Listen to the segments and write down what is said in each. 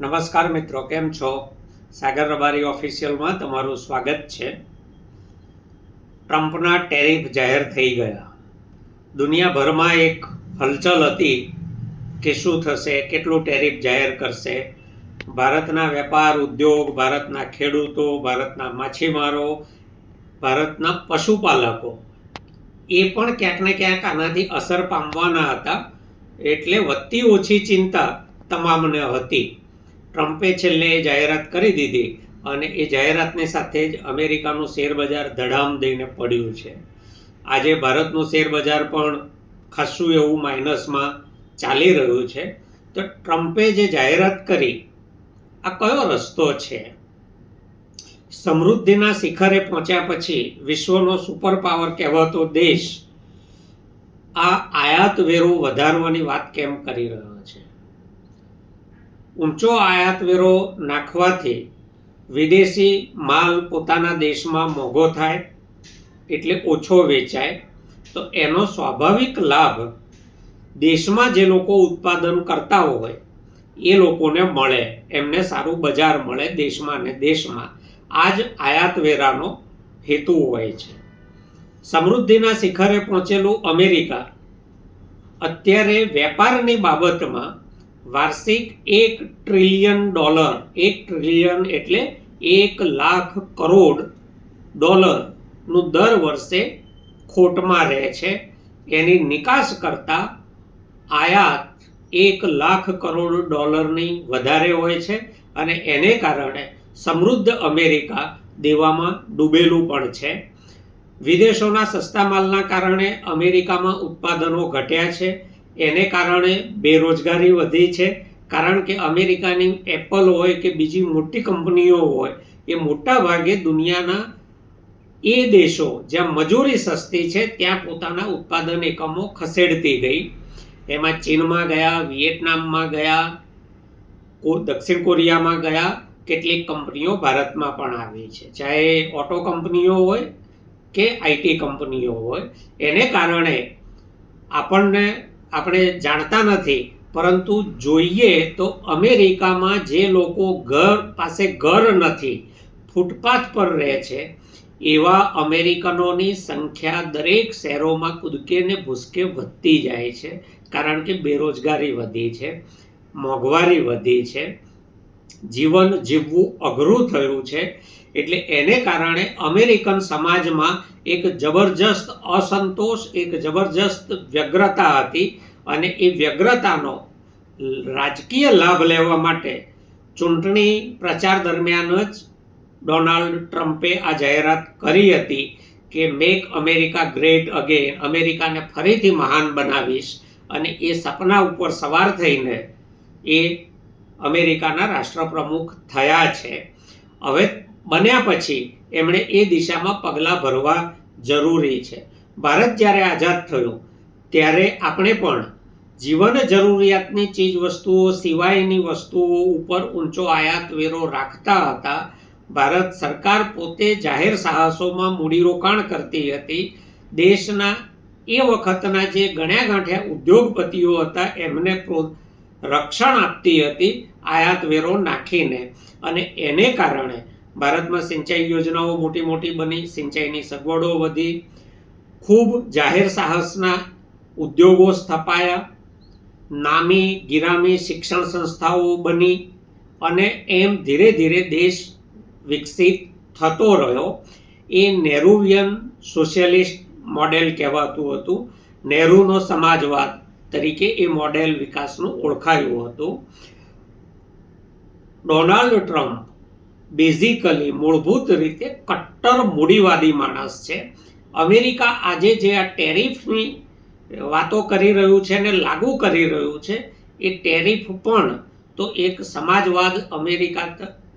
નમસ્કાર મિત્રો, કેમ છો? સાગર રબારી ઓફિશિયલમાં તમારું સ્વાગત છે. ટ્રમ્પના ટેરિફ જાહેર થઈ ગયા. દુનિયાભરમાં એક હલચલ હતી કે શું થશે, કેટલું ટેરિફ જાહેર કરશે. ભારતના વેપાર ઉદ્યોગ, ભારતના ખેડૂતો, ભારતના માછીમારો, ભારતના પશુપાલકો, એ પણ ક્યાંક ને ક્યાંક આનાથી અસર પામવાના હતા. એટલે વધતી ઓછી ચિંતા તમામને હતી. ટ્રમ્પે છેલ્લે એ જાહેરાત કરી દીધી અને એ જાહેરાતની સાથે જ અમેરિકાનું શેરબજાર ધડામ દઈને પડ્યું છે. આજે ભારતનું શેરબજાર પણ ખાસું એવું માઇનસમાં ચાલી રહ્યું છે. તો ટ્રમ્પે જે જાહેરાત કરી, આ કયો રસ્તો છે? સમૃદ્ધિના શિખરે પહોંચ્યા પછી વિશ્વનો સુપર પાવર કહેવાતો દેશ આ આયાત વેરો વધારવાની વાત કેમ કરી રહ્યો છે ઊંચો આયાત વેરો નાખવાથી વિદેશી માલ પોતાના દેશમાં મોંઘો થાય, એટલે ઓછો વેચાય, તો એનો સ્વાભાવિક લાભ દેશમાં જે લોકો ઉત્પાદન કરતા હોય, એ લોકોને મળે, એમને સારું બજાર મળે દેશમાં ને દેશમાં. આ જ આયાત હેતુ હોય છે. સમૃદ્ધિના શિખરે પહોંચેલું અમેરિકા અત્યારે વેપારની બાબતમાં વાર્ષિક એક ટ્રિલિયન ડોલર એક ટ્રિલિયન એટલે એક લાખ કરોડ ડોલરનું દર વર્ષે ખોટમાં રહે છે. એની નિકાસ કરતાં આયાત એક લાખ કરોડ ડોલરની વધારે હોય છે અને એને કારણે સમૃદ્ધ અમેરિકા દેવામાં ડૂબેલું પણ છે. વિદેશોના સસ્તા માલના કારણે અમેરિકામાં ઉત્પાદનો ઘટ્યા છે. એને કારણે બેરોજગારી વધી છે. કારણ કે અમેરિકાની એપલ હોય કે બીજી મોટી કંપનીઓ હોય, એ મોટા ભાગે દુનિયાના એ દેશો જ્યાં મજૂરી સસ્તી છે, ત્યાં પોતાના ઉત્પાદન એકમો ખસેડતી ગઈ. એમાં ચીનમાં ગયા વિયેટનામમાં ગયા દક્ષિણ કોરિયામાં ગયા, કેટલીક કંપનીઓ ભારતમાં પણ આવી છે. ચાહે ઓટો કંપનીઓ હોય કે આઈટી કંપનીઓ હોય, એને કારણે આપણને આપણે જાણતા નથી, પરંતુ જોઈએ તો અમેરિકામાં જે લોકો ઘર પાસે ઘર નથી, ફૂટપાથ પર રહે છે, એવા અમેરિકનોની સંખ્યા દરેક શહેરોમાં કૂદકે ને ભૂસકે વધતી જાય છે, કારણ કે બેરોજગારી વધી છે, મોંઘવારી વધી છે જીવન જીવવું અઘરું થયું છે, એટલે એને કારણે અમેરિકન સમાજમાં એક જબરજસ્ત અસંતોષ, એક જબરજસ્ત વ્યગ્રતા હતી અને એ વ્યગ્રતાનો રાજકીય લાભ લેવા માટે ચૂંટણી પ્રચાર દરમિયાન જ ડોનાલ્ડ ટ્રમ્પે આ જાહેરાત કરી હતી કે મેક અમેરિકા ગ્રેટ અગેન અમેરિકાને ફરીથી મહાન બનાવીશ અને એ સપના ઉપર સવાર થઈને એ અમેરિકાના રાષ્ટ્રપ્રમુખ થયા છે. હવે બન્યા પછી એમણે એ દિશામાં પગલાં ભરવા જરૂરી છે. ભારત જ્યારે આઝાદ થયું, ત્યારે આપણે પણ જીવન જરૂરિયાતની ચીજ વસ્તુઓ સિવાયની વસ્તુઓ ઉપર ઊંચો આયાત વેરો રાખતા હતા. ભારત સરકાર પોતે જાહેર સાહસોમાં મૂડીરોકાણ કરતી હતી. દેશના એ વખતના જે ગણ્યા ગાંઠ્યા ઉદ્યોગપતિઓ હતા, એમને પ્રો- રક્ષણ આપતી હતી આયાત વેરો નાખીને અને એને કારણે ભારતમાં સિંચાઈ યોજનાઓ મોટી મોટી બની, સિંચાઈની સગવડો વધી, ખૂબ જાહેર સાહસના ઉદ્યોગો સ્થપાયા, નામી ગિરામી શિક્ષણ સંસ્થાઓ બની અને એમ ધીરે ધીરે દેશ વિકસિત થતો રહ્યો. એ નેહરુવિયન સોશિયલિસ્ટ મોડેલ કહેવાતું હતું. નેહરુનો સમાજવાદ તરીકે એ મોડેલ વિકાસનું ઓળખાયું હતું. ડોનાલ્ડ ટ્રમ્પ બેઝિકલી મૂળભૂત રીતે કટ્ટર મૂડીવાદી માણસ છે. અમેરિકા આજે જે આ ટેરિફની વાતો કરી રહ્યું છે ને લાગુ કરી રહ્યું છે, એ ટેરિફ પણ તો એક સમાજવાદ અમેરિકા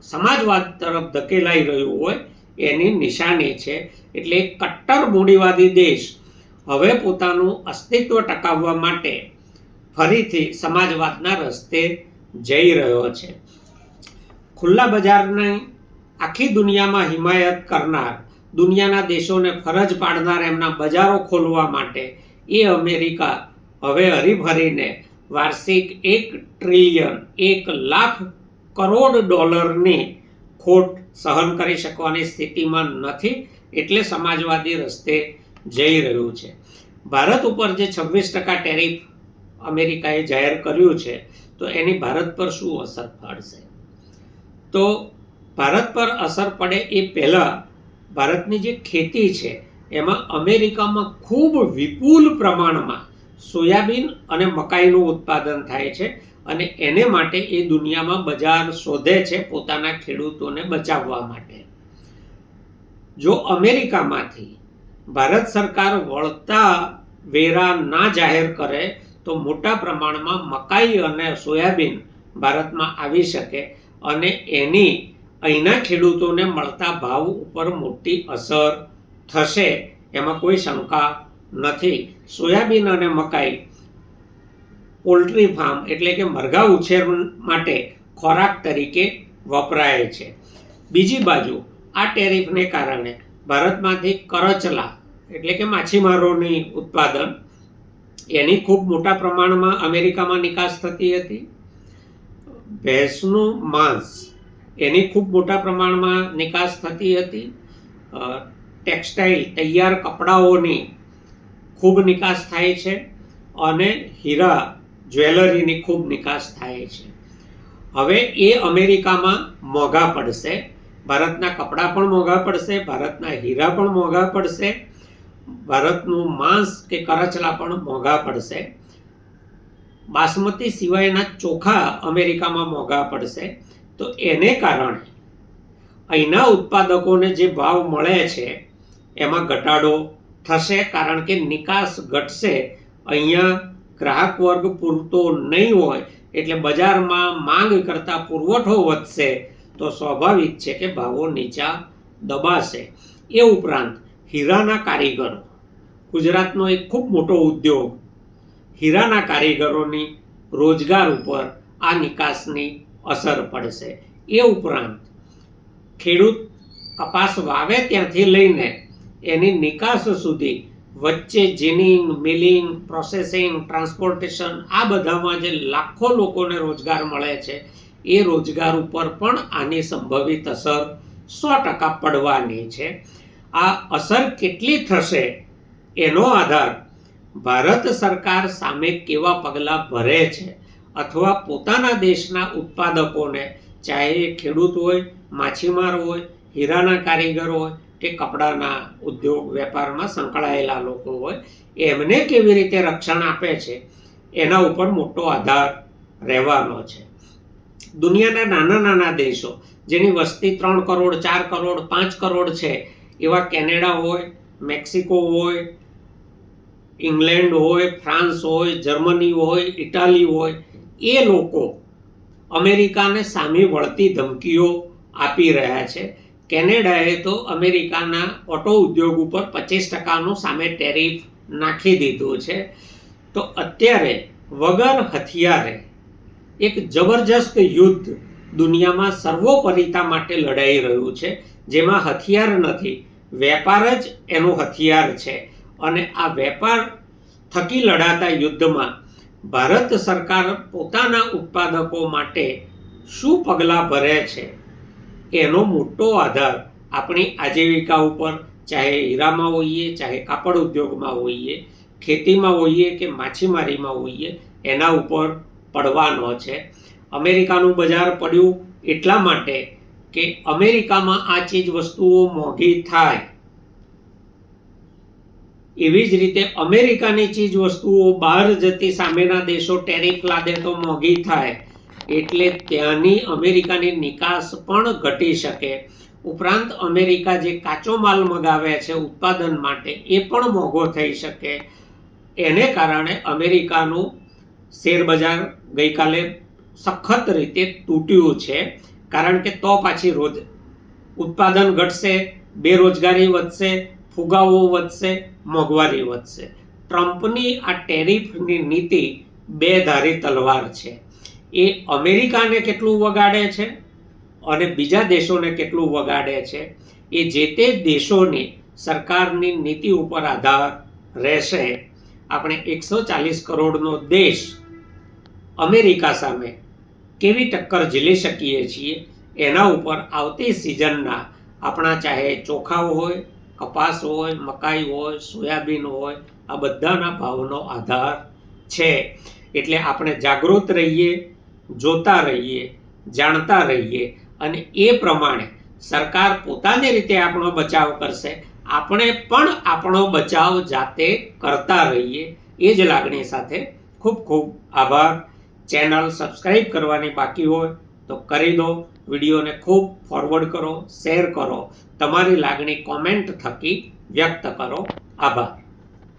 સમાજવાદ તરફ ધકેલાઈ રહ્યું હોય એની નિશાની છે. એટલે કટ્ટર મૂડીવાદી દેશ હવે પોતાનું અસ્તિત્વ ટકાવવા માટે ફરીથી સમાજવાદના રસ્તે જઈ રહ્યો છે. ખુલ્લા બજારની આખી દુનિયામાં હિમાયત કરનાર, દુનિયાના દેશોને ફરજ પાડનાર એમના બજારો ખોલવા માટે એ અમેરિકા હવે હરીભરીને વાર્ષિક એક ટ્રિલિયન એક લાખ કરોડ ડોલરની ખોટ સહન કરી શકવાની સ્થિતિમાં નથી, એટલે સમાજવાદી રસ્તે જઈ રહ્યું છે. ભારત ઉપર જે છવ્વીસ ટકા ટેરિફ અમેરિકાએ જાહેર કર્યું છે, તો એની ભારત પર શું અસર પડશે? તો ભારત પર અસર પડે એ પહેલાં ભારતની જે ખેતી છે, એમાં અમેરિકામાં ખૂબ વિપુલ પ્રમાણમાં સોયાબીન અને મકાઈનું ઉત્પાદન થાય છે અને એને માટે એ દુનિયામાં બજાર શોધે છે પોતાના ખેડૂતોને બચાવવા માટે. જો અમેરિકામાંથી ભારત સરકાર વળતા વેરા ના જાહેર કરે તો મોટા પ્રમાણમાં મકાઈ અને સોયાબીન ભારતમાં આવી શકે અને એની અહીંના ખેડૂતોને મળતા ભાવ ઉપર મોટી અસર થશે એમાં કોઈ શંકા નથી. સોયાબીન અને મકાઈ પોલ્ટ્રી ફાર્મ એટલે કે મરઘા ઉછેર માટે ખોરાક તરીકે વપરાય છે. બીજી બાજુ આ ટેરિફને કારણે ભારતમાંથી કરચલા, એટલે કે માછીમારોની ઉત્પાદન, એની ખૂબ મોટા પ્રમાણમાં અમેરિકામાં નિકાસ થતી હતી. ભેંસનું માંસ, એની ખૂબ મોટા પ્રમાણમાં નિકાસ થતી હતી. ટેક્સટાઇલ, તૈયાર કપડાઓની ખૂબ નિકાસ થાય છે અને હીરા જ્વેલરીની ખૂબ નિકાસ થાય છે. હવે એ અમેરિકામાં મોંઘા પડશે. ભારતના કપડાં પણ મોંઘા પડશે, ભારતના હીરા પણ મોંઘા પડશે, ભારતનું માંસ કે કરચલા પણ મોંઘા પડશે. બાસમતી સિવાયના ચોખા અમેરિકામાં મોંઘા પડશે. તો એને કારણે અહીંના ઉત્પાદકોને જે ભાવ મળે છે, એમાં ઘટાડો થશે કારણ કે નિકાસ ઘટશે. અહીંયા ગ્રાહક વર્ગ પૂરતો નહીં હોય, એટલે બજારમાં માંગ કરતાં પુરવઠો વધશે. તો સ્વાભાવિક છે કે ભાવો નીચા દબાશે. એ ઉપરાંત હીરાના કારીગરો. ગુજરાતનો એક ખૂબ મોટો ઉદ્યોગ. હીરાના કારીગરોની રોજગાર ઉપર આ નિકાસની અસર પડશે. એ ઉપરાંત ખેડૂત કપાસ વાવે ત્યાંથી લઈને એની નિકાસ સુધી વચ્ચે જીનિંગ, મિલિંગ, પ્રોસેસિંગ, ટ્રાન્સપોર્ટેશન આ બધામાં જે લાખો લોકોને રોજગાર મળે છે એ રોજગાર ઉપર પણ આની સંભવિત અસર સો ટકા પડવાની છે. આ અસર કેટલી થશે એનો આધાર ભારત સરકાર સામે કેવા પગલાં ભરે છે અથવા પોતાના દેશના ઉત્પાદકોને ચાહે એ ખેડૂત હોય, માછીમાર હોય, હીરાના કારીગર હોય કે કપડાના ઉદ્યોગ વેપારમાં સંકળાયેલા લોકો હોય, એમને કેવી રીતે રક્ષણ આપે છે એના ઉપર મોટો આધાર રહેવાનો છે. દુનિયાના નાના નાના દેશો, જેની વસ્તી ત્રણ કરોડ, ચાર કરોડ, પાંચ કરોડ છે, એવા કેનેડા હોય, મેક્સિકો હોય, ઇંગ્લેન્ડ હોય, ફ્રાન્સ હોય, જર્મની હોય, ઇટાલી હોય, એ લોકો અમેરિકાને સામે વળતી ધમકીઓ આપી રહ્યા છે. કેનેડાએ તો અમેરિકાના ઓટો ઉદ્યોગ ઉપર પચીસ ટકાનું સામે ટેરિફ નાખી દીધું છે. તો અત્યારે વગર હથિયારે એક જબરજસ્ત યુદ્ધ દુનિયામાં સર્વોપરિતા માટે લડાઈ રહ્યું છે, જેમાં હથિયાર નથી. વેપાર જ એનું હથિયાર છે. અને આ વેપાર થકી લડાતા યુદ્ધમાં ભારત સરકાર પોતાના ઉત્પાદકો માટે શું પગલાં ભરે છે, એનો મોટો આધાર આપણી આજીવિકા ઉપર, ચાહે હીરામાં હોઈએ, ચાહે કાપડ ઉદ્યોગમાં હોઈએ, ખેતીમાં હોઈએ કે માછીમારીમાં હોઈએ, એના ઉપર પડવાનો છે. અમેરિકાનું બજાર પડ્યું એટલા માટે કે અમેરિકામાં આ ચીજ વસ્તુઓ મોંઘી થાય. એવી જ રીતે અમેરિકાની ચીજ વસ્તુઓ બહાર જતી સામેના દેશો ટેરિફ લાદે તો મોંઘી થાય. એટલે ત્યાંની અમેરિકાની નિકાસ પણ ઘટી શકે. ઉપરાંત અમેરિકા જે કાચો માલ મગાવે છે ઉત્પાદન માટે એ પણ મોંઘો થઈ શકે. એને કારણે અમેરિકાનું શેર બજાર ગઈકાલે સખત રીતે તૂટ્યું છે. કારણ કે તો પાછી રોજ ઉત્પાદન ઘટશે, બેરોજગારી વધશે, ફુગાવો વધશે, મોંઘવારી વધશે. ટ્રમ્પની આ ટેરિફની નીતિ બે ધારી તલવાર છે. એ અમેરિકાને કેટલું વગાડે છે અને બીજા દેશોને કેટલું વગાડે છે? એ જે તે દેશોની સરકારની નીતિ ઉપર આધાર રહેશે. આપણે એકસો ચાલીસ કરોડનો દેશ અમેરિકા સામે કેવી ટક્કર ઝીલી શકીએ છીએ, એના ઉપર આવતી સિઝનના આપણા ચાહે ચોખા હોય, કપાસ હોય, મકાઈ હોય, સોયાબીન હોય, આ બધાના ભાવનો આધાર છે. એટલે આપણે જાગૃત રહીએ, જોતા રહીએ, જાણતા રહીએ અને એ પ્રમાણે સરકાર પોતાની રીતે આપણો બચાવ કરશે. આપણે પણ આપણો બચાવ જાતે કરતા રહીએ. એ જ લાગણી સાથે ખૂબ ખૂબ આભાર. ચેનલ સબસ્ક્રાઈબ કરવાની બાકી હોય તો કરી દો. વિડીયોને ખૂબ ફોરવર્ડ કરો શેર કરો. તમારી લાગણી કોમેન્ટ થકી વ્યક્ત કરો. આભાર.